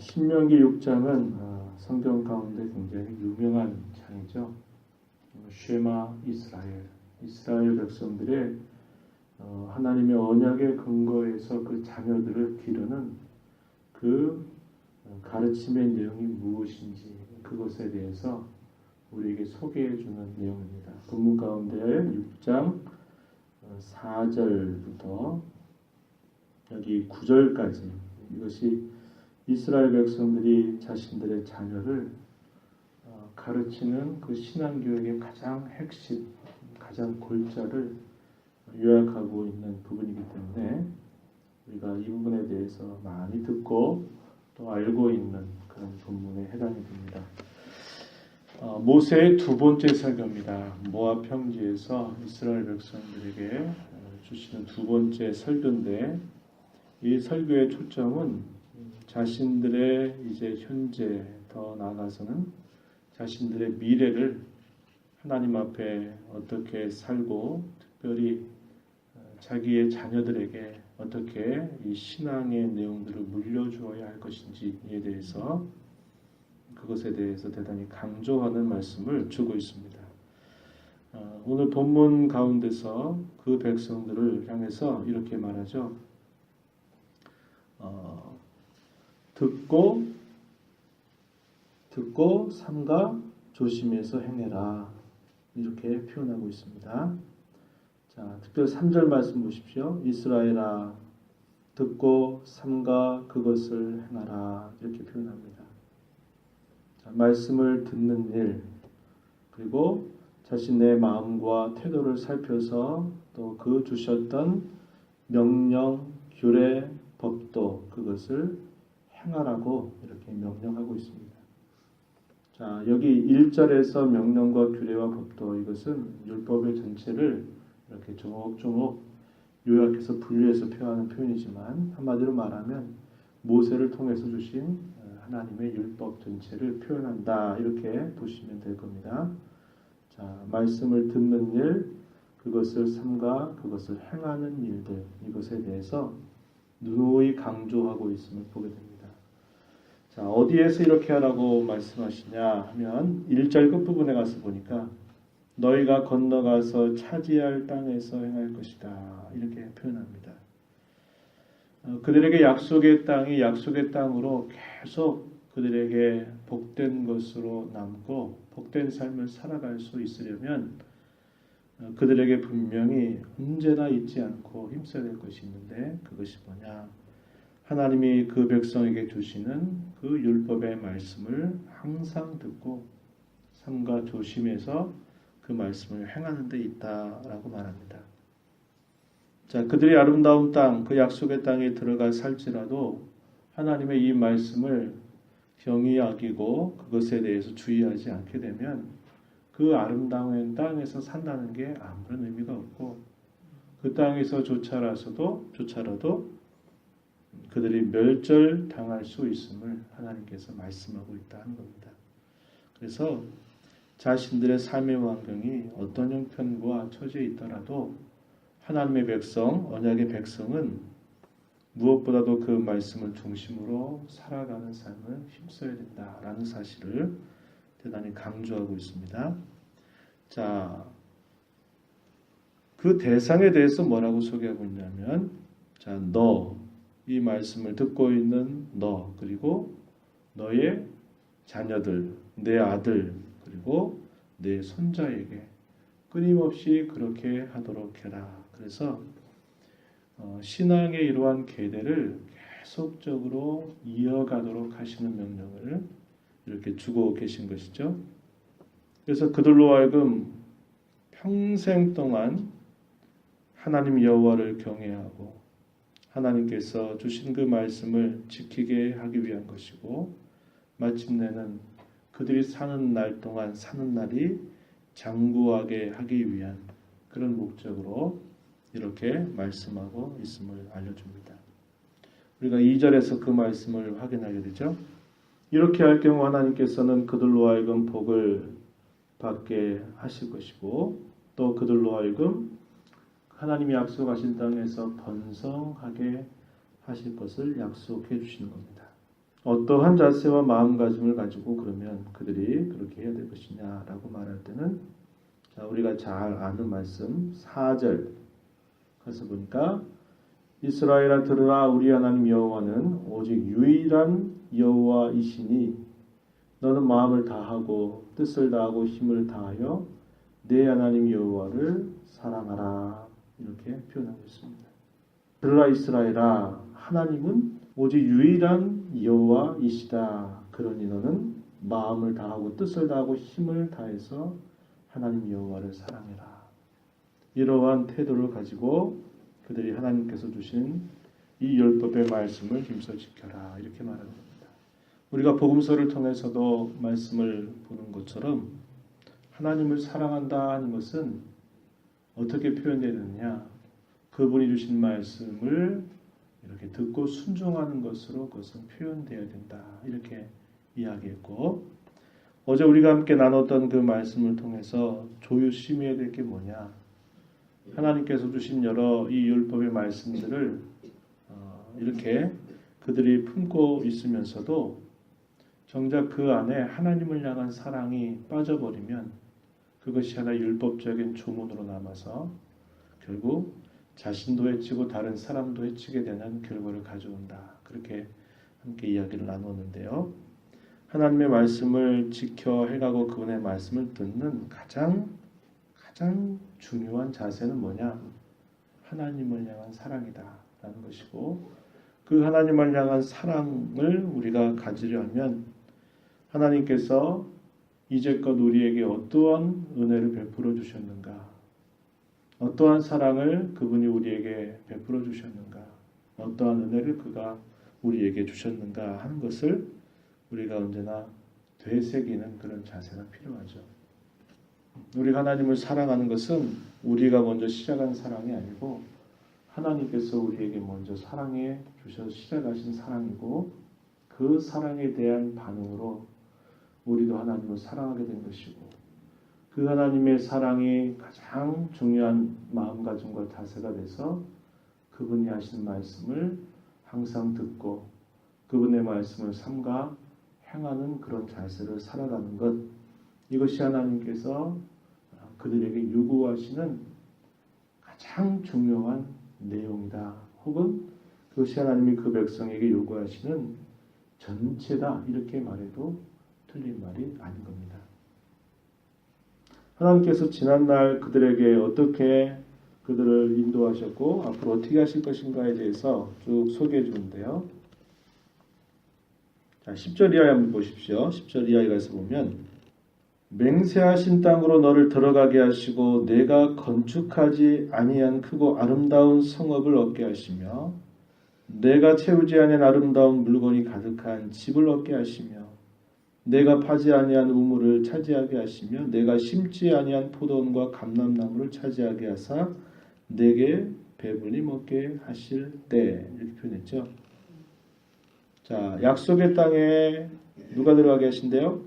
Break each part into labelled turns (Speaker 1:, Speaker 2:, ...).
Speaker 1: 신명기 6장은 어, 성경 가운데 굉장히 유명한 장이죠. 어, 쉐마 이스라엘, 이스라엘 백성들의 어, 하나님의 언약의 근거에서 그 자녀들을 기르는 그 어, 가르침의 내용이 무엇인지 그것에 대해서 우리에게 소개해 주는 내용입니다. 본문 가운데 6장 4절부터 여기 9절까지 이것이 이스라엘 백성들이 자신들의 자녀를 어, 가르치는 그 신앙교육의 가장 핵심, 가장 골자를 요약하고 있는 부분이기 때문에 우리가 이 부분에 대해서 많이 듣고 또 알고 있는 그런 본문에 해당이 됩니다. 어, 모세의 두 번째 설교입니다. 모압 평지에서 이스라엘 백성들에게 어, 주시는 두 번째 설교인데 이 설교의 초점은 자신들의 이제 현재 더 나아가서는 자신들의 미래를 하나님 앞에 어떻게 살고 특별히 어, 자기의 자녀들에게 어떻게 이 신앙의 내용들을 물려주어야 할 것인지에 대해서 그것에 대해서 대단히 강조하는 말씀을 주고 있습니다. 어, 오늘 본문 가운데서 그 백성들을 향해서 이렇게 말하죠. 어, 듣고 듣고 삼가 조심해서 행해라 이렇게 표현하고 있습니다. 자, 특별히 3절 말씀 보십시오. 이스라엘아 듣고 삼가 그것을 행하라 이렇게 표현합니다. 자, 말씀을 듣는 일 그리고 자신의 마음과 태도를 살펴서 또 그 주셨던 명령, 규례, 법도 그것을 행하라고 이렇게 명령하고 있습니다. 자, 여기 1절에서 명령과 규례와 법도 이것은 율법의 전체를 이렇게 조목조목 요약해서 분류해서 표현하는 표현이지만 한마디로 말하면 모세를 통해서 주신 하나님의 율법 전체를 표현한다 이렇게 보시면 될 겁니다. 자, 말씀을 듣는 일, 그것을 삼가 그것을 행하는 일들 이것에 대해서 누누이 강조하고 있음을 보게 됩니다. 자, 어디에서 이렇게 하라고 말씀하시냐 하면 1절 끝부분에 가서 보니까 너희가 건너가서 차지할 땅에서 행할 것이다. 이렇게 표현합니다. 어, 그들에게 약속의 땅이 약속의 땅으로 계속 그들에게 복된 것으로 남고 복된 삶을 살아갈 수 있으려면 어, 그들에게 분명히 언제나 잊지 않고 힘써야 될 것이 있는데 그것이 뭐냐? 하나님이 그 백성에게 주시는 그 율법의 말씀을 항상 듣고 삼가 조심해서 그 말씀을 행하는 데 있다라고 말합니다. 자, 그들이 아름다운 땅, 그 약속의 땅에 들어가 살지라도 하나님의 이 말씀을 경히 여기고 그것에 대해서 주의하지 않게 되면 그 아름다운 땅에서 산다는 게 아무런 의미가 없고 그 땅에서 조차라서도 조차라도 그들이 멸절 당할 수 있음을 하나님께서 말씀하고 있다는 겁니다. 그래서 자신들의 삶의 환경이 어떤 형편과 처지에 있더라도 하나님의 백성, 언약의 백성은 무엇보다도 그 말씀을 중심으로 살아가는 삶을 힘써야 된다라는 사실을 대단히 강조하고 있습니다. 자, 그 대상에 대해서 뭐라고 소개하고 있냐면, 자, 너, 이 말씀을 듣고 있는 너, 그리고 너의 자녀들, 내 아들, 그리고 내 손자에게 끊임없이 그렇게 하도록 해라. 그래서 어, 신앙의 이러한 계대를 계속적으로 이어가도록 하시는 명령을 이렇게 주고 계신 것이죠. 그래서 그들로 하여금 평생 동안 하나님 여호와를 경외하고 하나님께서 주신 그 말씀을 지키게 하기 위한 것이고 마침내는 그들이 사는 날 동안 사는 날이 장구하게 하기 위한 그런 목적으로 이렇게 말씀하고 있음을 알려줍니다. 우리가 2절에서 그 말씀을 확인하게 되죠. 이렇게 할 경우 하나님께서는 그들로 하여금 복을 받게 하실 것이고 또 그들로 하여금 하나님이 약속하신 땅에서 번성하게 하실 것을 약속해 주시는 겁니다. 어떠한 자세와 마음가짐을 가지고 그러면 그들이 그렇게 해야 될 것이냐라고 말할 때는 자, 우리가 잘 아는 말씀 4절 가서 보니까 이스라엘아 들으라 우리 하나님 여호와는 오직 유일한 여호와이시니 너는 마음을 다하고 뜻을 다하고 힘을 다하여 내 하나님 여호와를 사랑하라 이렇게 표현하고 있습니다. 들으라 이스라엘아 하나님은 오직 유일한 여호와이시다. 그러니 너는 마음을 다하고 뜻을 다하고 힘을 다해서 하나님 여호와를 사랑해라. 이러한 태도를 가지고 그들이 하나님께서 주신 이 율법의 말씀을 힘써 지켜라 이렇게 말하는 겁니다. 우리가 복음서를 통해서도 말씀을 보는 것처럼 하나님을 사랑한다 하는 것은 어떻게 표현되느냐? 그분이 주신 말씀을 이렇게 듣고 순종하는 것으로 그것은 표현되어야 된다. 이렇게 이야기했고 어제 우리가 함께 나눴던 그 말씀을 통해서 조유심해야 될 게 뭐냐? 하나님께서 주신 여러 이 율법의 말씀들을 어, 이렇게 그들이 품고 있으면서도 정작 그 안에 하나님을 향한 사랑이 빠져버리면 그것이 하나 율법적인 조문으로 남아서 결국 자신도 해치고 다른 사람도 해치게 되는 결과를 가져온다. 그렇게 함께 이야기를 나누었는데요. 하나님의 말씀을 지켜 해가고 그분의 말씀을 듣는 가장 가장 중요한 자세는 뭐냐? 하나님을 향한 사랑이다라는 것이고 그 하나님을 향한 사랑을 우리가 가지려면 하나님께서 이제껏 우리에게 어떠한 은혜를 베풀어 주셨는가? 어떠한 사랑을 그분이 우리에게 베풀어 주셨는가? 어떠한 은혜를 그가 우리에게 주셨는가 하는 것을 우리가 언제나 되새기는 그런 자세가 필요하죠. 우리가 하나님을 사랑하는 것은 우리가 먼저 시작한 사랑이 아니고 하나님께서 우리에게 먼저 사랑해 주셔서 시작하신 사랑이고 그 사랑에 대한 반응으로 우리도 하나님을 사랑하게 된 것이고 그 하나님의 사랑이 가장 중요한 마음가짐과 자세가 돼서 그분이 하신 말씀을 항상 듣고 그분의 말씀을 삼가 행하는 그런 자세를 살아가는 것 이것이 하나님께서 그들에게 요구하시는 가장 중요한 내용이다. 혹은 그것이 하나님이 그 백성에게 요구하시는 전체다. 이렇게 말해도 틀린 말이 아닌 겁니다. 하나님께서 지난날 그들에게 어떻게 그들을 인도하셨고 앞으로 어떻게 하실 것인가에 대해서 쭉 소개해 주는데요. 자, 10절 이하에 한번 보십시오. 10절 이하에 가서 보면 맹세하신 땅으로 너를 들어가게 하시고 내가 건축하지 아니한 크고 아름다운 성읍을 얻게 하시며 내가 채우지 아니한 아름다운 물건이 가득한 집을 얻게 하시며 내가 파지 아니한 우물을 차지하게 하시며 내가 심지 아니한 포도원과 감람나무를 차지하게 하사 내게 배불리 먹게 하실 때 이렇게 표현했죠. 자, 약속의 땅에 누가 들어가게 하신대요?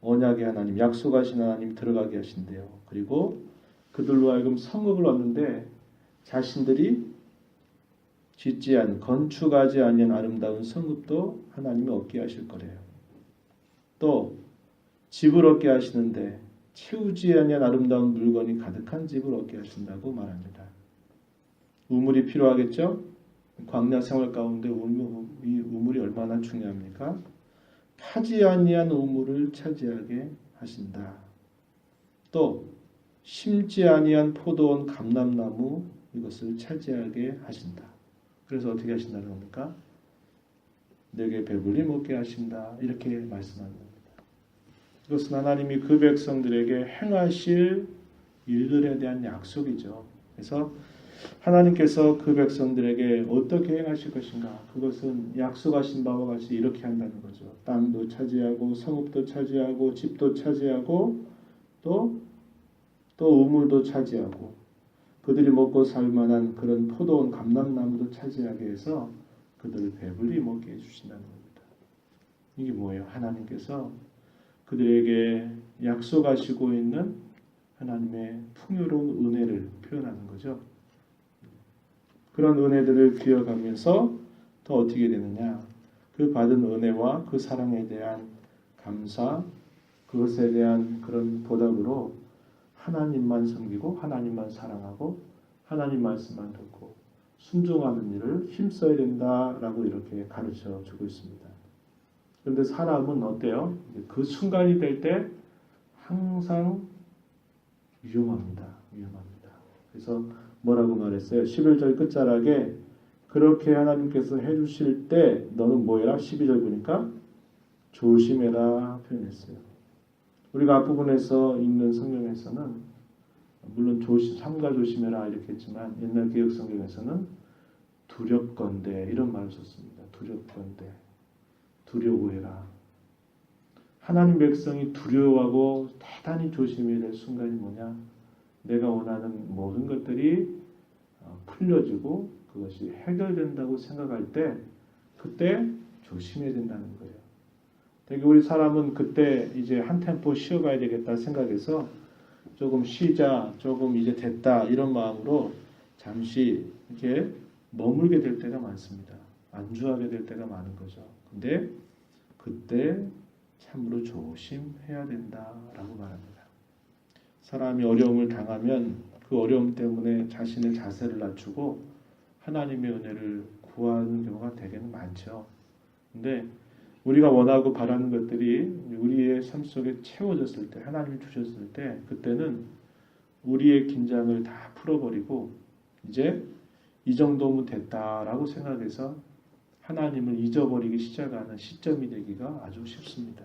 Speaker 1: 언약의 하나님, 약속하신 하나님 들어가게 하신대요. 그리고 그들로 하여금 성읍을 얻는데 자신들이 짓지 않은 건축하지 아니한 아름다운 성읍도 하나님이 얻게 하실 거래요. 또 집을 얻게 하시는데 채우지 아니한 아름다운 물건이 가득한 집을 얻게 하신다고 말합니다. 우물이 필요하겠죠? 광야 생활 가운데 우물, 이 우물이 얼마나 중요합니까? 파지 아니한 우물을 차지하게 하신다. 또 심지 아니한 포도원 감람나무 이것을 차지하게 하신다. 그래서 어떻게 하신다는 겁니까? 내게 배불리 먹게 하신다. 이렇게 말씀하는 겁니다. 이것은 하나님이 그 백성들에게 행하실 일들에 대한 약속이죠. 그래서 하나님께서 그 백성들에게 어떻게 행하실 것인가? 그것은 약속하신 바와 같이 이렇게 한다는 거죠. 땅도 차지하고 성읍도 차지하고 집도 차지하고 또또 우물도 차지하고 그들이 먹고 살 만한 그런 포도원 감람나무도 차지하게 해서 그들을 배불리 먹게 해 주신다는 겁니다. 이게 뭐예요? 하나님께서 그들에게 약속하시고 있는 하나님의 풍요로운 은혜를 표현하는 거죠. 그런 은혜들을 기억하면서 더 어떻게 되느냐? 그 받은 은혜와 그 사랑에 대한 감사, 그것에 대한 그런 보답으로 하나님만 섬기고 하나님만 사랑하고 하나님 말씀만 듣고 순종하는 일을 힘써야 된다라고 이렇게 가르쳐 주고 있습니다. 그런데 사람은 어때요? 그 순간이 될 때 항상 위험합니다. 위험합니다. 그래서 뭐라고 말했어요? 11절 끝자락에 그렇게 하나님께서 해주실 때 너는 뭐해라? 12절 보니까 조심해라 표현했어요. 우리가 앞부분에서 읽는 성경에서는 물론 조심, 삼가 조심해라 이렇게 했지만 옛날 개혁 성경에서는 두렵건대 이런 말을 썼습니다. 두렵건대 두려워해라. 하나님 백성이 두려워하고 대단히 조심해야 될 순간이 뭐냐? 내가 원하는 모든 것들이 어, 풀려지고 그것이 해결된다고 생각할 때 그때 조심해야 된다는 거예요. 되게 우리 사람은 그때 이제 한 템포 쉬어가야 되겠다 생각해서 조금 쉬자, 조금 이제 됐다 이런 마음으로 잠시 이렇게 머물게 될 때가 많습니다. 안주하게 될 때가 많은 거죠. 근데 그때 참으로 조심해야 된다라고 말합니다. 사람이 어려움을 당하면 그 어려움 때문에 자신의 자세를 낮추고 하나님의 은혜를 구하는 경우가 대개는 많죠. 근데 우리가 원하고 바라는 것들이 우리의 삶 속에 채워졌을 때, 하나님이 주셨을 때, 그때는 우리의 긴장을 다 풀어버리고 이제 이 정도면 됐다라고 생각해서 하나님을 잊어버리기 시작하는 시점이 되기가 아주 쉽습니다.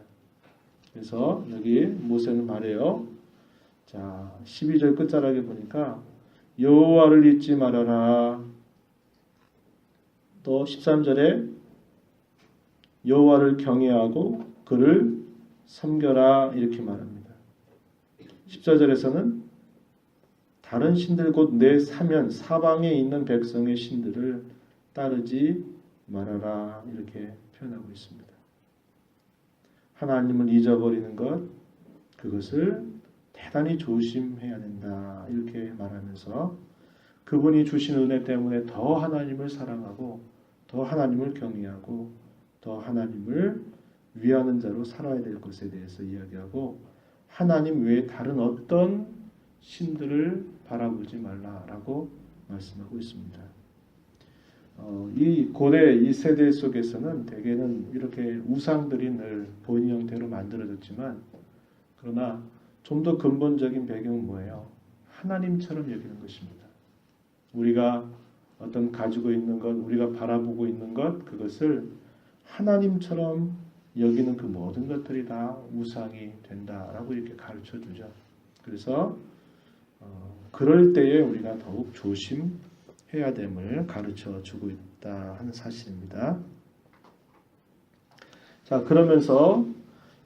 Speaker 1: 그래서 여기 모세는 말해요. 자, 12절 끝자락에 보니까 여호와를 잊지 말아라. 또 13절에 여호와를 경외하고 그를 섬겨라 이렇게 말합니다. 14절에서는 다른 신들 곧 내 사면 사방에 있는 백성의 신들을 따르지 말아라 이렇게 표현하고 있습니다. 하나님을 잊어버리는 것 그것을 대단히 조심해야 된다 이렇게 말하면서 그분이 주신 은혜 때문에 더 하나님을 사랑하고 더 하나님을 경외하고 더 하나님을 위하는 자로 살아야 될 것에 대해서 이야기하고 하나님 외에 다른 어떤 신들을 바라보지 말라라고 말씀하고 있습니다. 어, 이 고대 이 세대 속에서는 대개는 이렇게 우상들이 늘 본인 형태로 만들어졌지만 그러나 좀 더 근본적인 배경은 뭐예요? 하나님처럼 여기는 것입니다. 우리가 어떤 가지고 있는 것, 우리가 바라보고 있는 것, 그것을 하나님처럼 여기는 그 모든 것들이 다 우상이 된다라고 이렇게 가르쳐 주죠. 그래서 어, 그럴 때에 우리가 더욱 조심 해야 됨을 가르쳐 주고 있다 하는 사실입니다. 자, 그러면서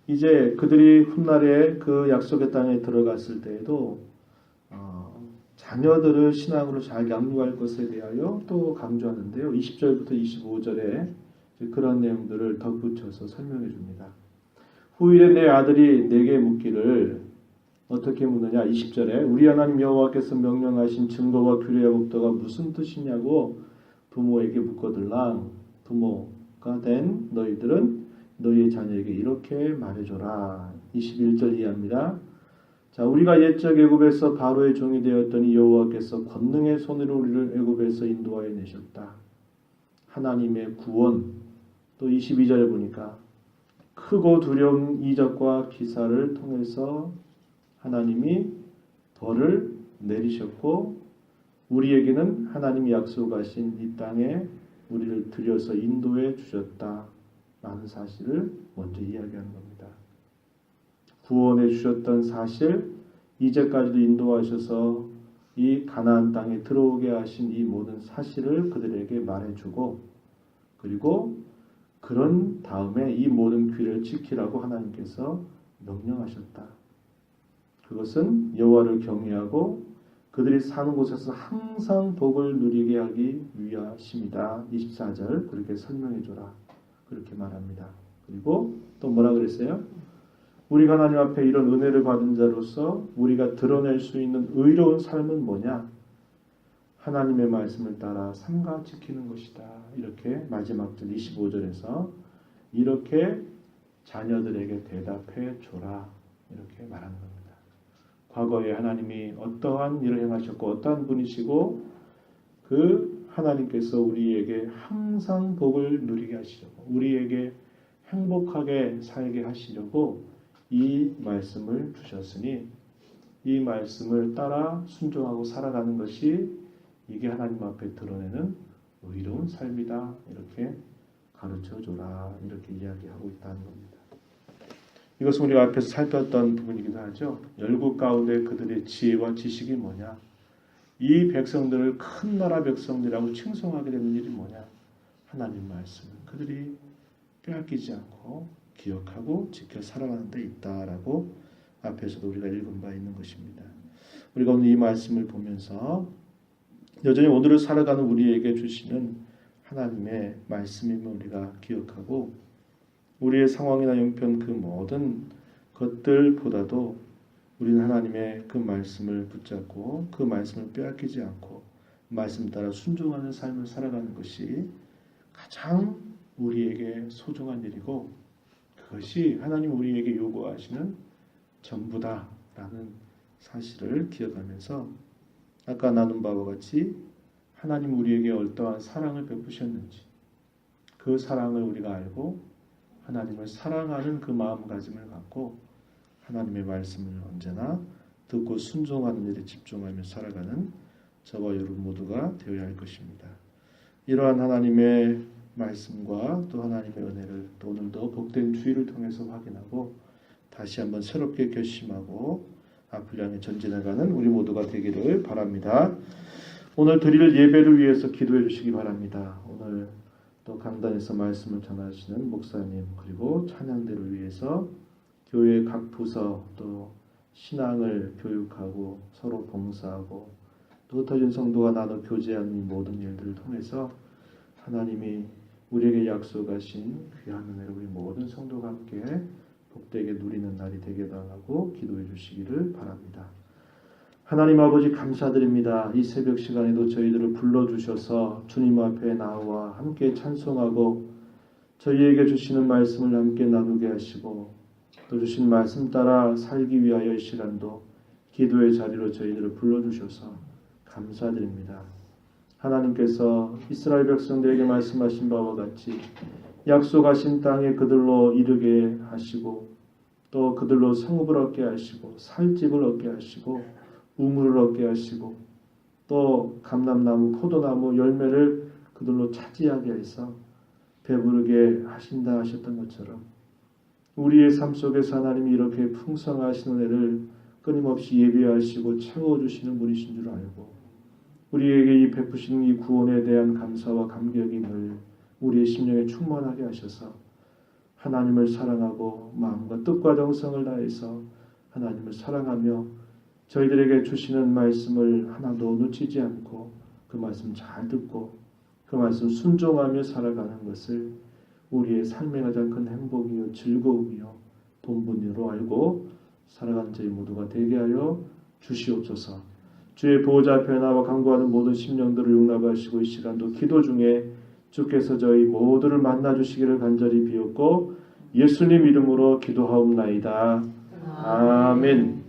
Speaker 1: 이제 그들이 훗날에 그 약속의 땅에 들어갔을 때에도 어, 자녀들을 신앙으로 잘 양육할 것에 대하여 또 강조하는데요. 20절부터 25절에 그런 내용들을 덧붙여서 설명해 줍니다. 후일에 내 아들이 내게 묻기를 어떻게 묻느냐 20절에 우리 하나님 여호와께서 명령하신 증거와 규례와 법도가 무슨 뜻이냐고 부모에게 묻거들랑 부모가 된 너희들은 너희의 자녀에게 이렇게 말해줘라 21절 이하입니다. 자 우리가 옛적 애굽에서 바로의 종이 되었더니 여호와께서 권능의 손으로 우리를 애굽에서 인도하여 내셨다. 하나님의 구원 또 22절에 보니까 크고 두려운 이적과 기사를 통해서 하나님이 벌을 내리셨고 우리에게는 하나님이 약속하신 이 땅에 우리를 들여서 인도해 주셨다. 라는 사실을 먼저 이야기하는 겁니다. 구원해 주셨던 사실, 이제까지도 인도하셔서 이 가나안 땅에 들어오게 하신 이 모든 사실을 그들에게 말해주고 그리고 그런 다음에 이 모든 규례를 지키라고 하나님께서 명령하셨다. 그것은 여호와를 경외하고 그들이 사는 곳에서 항상 복을 누리게 하기 위하심이다. 24절 그렇게 설명해 줘라. 그렇게 말합니다. 그리고 또 뭐라 그랬어요? 우리가 하나님 앞에 이런 은혜를 받은 자로서 우리가 드러낼 수 있는 의로운 삶은 뭐냐? 하나님의 말씀을 따라 삼가 지키는 것이다. 이렇게 마지막 절 25절에서 이렇게 자녀들에게 대답해 줘라 이렇게 말하는 겁니다. 과거에 하나님이 어떠한 일을 행하셨고 어떠한 분이시고 그 하나님께서 우리에게 항상 복을 누리게 하시려고 우리에게 행복하게 살게 하시려고 이 말씀을 주셨으니 이 말씀을 따라 순종하고 살아가는 것이 이게 하나님 앞에 드러내는 의로운 삶이다 이렇게 가르쳐 줘라 이렇게 이야기하고 있다는 겁니다. 이것은 우리가 앞에서 살폈던 부분이기도 하죠. 열국 가운데 그들의 지혜와 지식이 뭐냐? 이 백성들을 큰 나라 백성들이라고 칭송하게 되는 일이 뭐냐? 하나님 말씀. 그들이 빼앗기지 않고 기억하고 지켜 살아가는 데 있다라고 앞에서도 우리가 읽은 바 있는 것입니다. 우리가 오늘 이 말씀을 보면서 여전히 오늘을 살아가는 우리에게 주시는 하나님의 말씀임을 우리가 기억하고 우리의 상황이나 형편 그 모든 것들보다도 우리는 하나님의 그 말씀을 붙잡고 그 말씀을 빼앗기지 않고 말씀 따라 순종하는 삶을 살아가는 것이 가장 우리에게 소중한 일이고 그것이 하나님 우리에게 요구하시는 전부다라는 사실을 기억하면서 아까 나눈 바와 같이 하나님 우리에게 어떠한 사랑을 베푸셨는지 그 사랑을 우리가 알고 하나님을 사랑하는 그 마음가짐을 갖고 하나님의 말씀을 언제나 듣고 순종하는 일에 집중하며 살아가는 저와 여러분 모두가 되어야 할 것입니다. 이러한 하나님의 말씀과 또 하나님의 은혜를 또 오늘도 복된 주의를 통해서 확인하고 다시 한번 새롭게 결심하고 앞을 향해 전진해가는 우리 모두가 되기를 바랍니다. 오늘 드릴 예배를 위해서 기도해 주시기 바랍니다. 오늘 또 강단에서 말씀을 전하시는 목사님 그리고 찬양대를 위해서 교회 각 부서 또 신앙을 교육하고 서로 봉사하고 또 흩어진 성도가 나눠 교제하는 이 모든 일들을 통해서 하나님이 우리에게 약속하신 귀한 은혜를 우리 모든 성도가 함께 복되게 누리는 날이 되게 달라고 기도해 주시기를 바랍니다. 하나님 아버지 감사드립니다. 이 새벽 시간에도 저희들을 불러주셔서 주님 앞에 나와 함께 찬송하고 저희에게 주시는 말씀을 함께 나누게 하시고 또 주신 말씀 따라 살기 위하여 이 시간도 기도의 자리로 저희들을 불러주셔서 감사드립니다. 하나님께서 이스라엘 백성들에게 말씀하신 바와 같이 약속하신 땅에 그들로 이르게 하시고 또 그들로 성읍을 얻게 하시고 살 집을 얻게 하시고 우물을 얻게 하시고 또 감람나무 포도나무 열매를 그들로 차지하게 해서 배부르게 하신다 하셨던 것처럼 우리의 삶 속에서 하나님이 이렇게 풍성하신 은혜를 끊임없이 예비하시고 채워주시는 분이신 줄 알고 우리에게 이 베푸시는 이 구원에 대한 감사와 감격이 늘 우리의 심령에 충만하게 하셔서 하나님을 사랑하고 마음과 뜻과 정성을 다해서 하나님을 사랑하며 저희들에게 주시는 말씀을 하나도 놓치지 않고 그 말씀 잘 듣고 그 말씀 순종하며 살아가는 것을 우리의 삶의 가장 큰 행복이요 즐거움이요 본분으로 알고 살아가는 저희 모두가 되게 하여 주시옵소서. 주의 보호자 나와 강구하는 모든 심령들을 용납하시고 이 시간도 기도 중에 주께서 저희 모두를 만나 주시기를 간절히 비옵고 예수님 이름으로 기도하옵나이다. 아멘.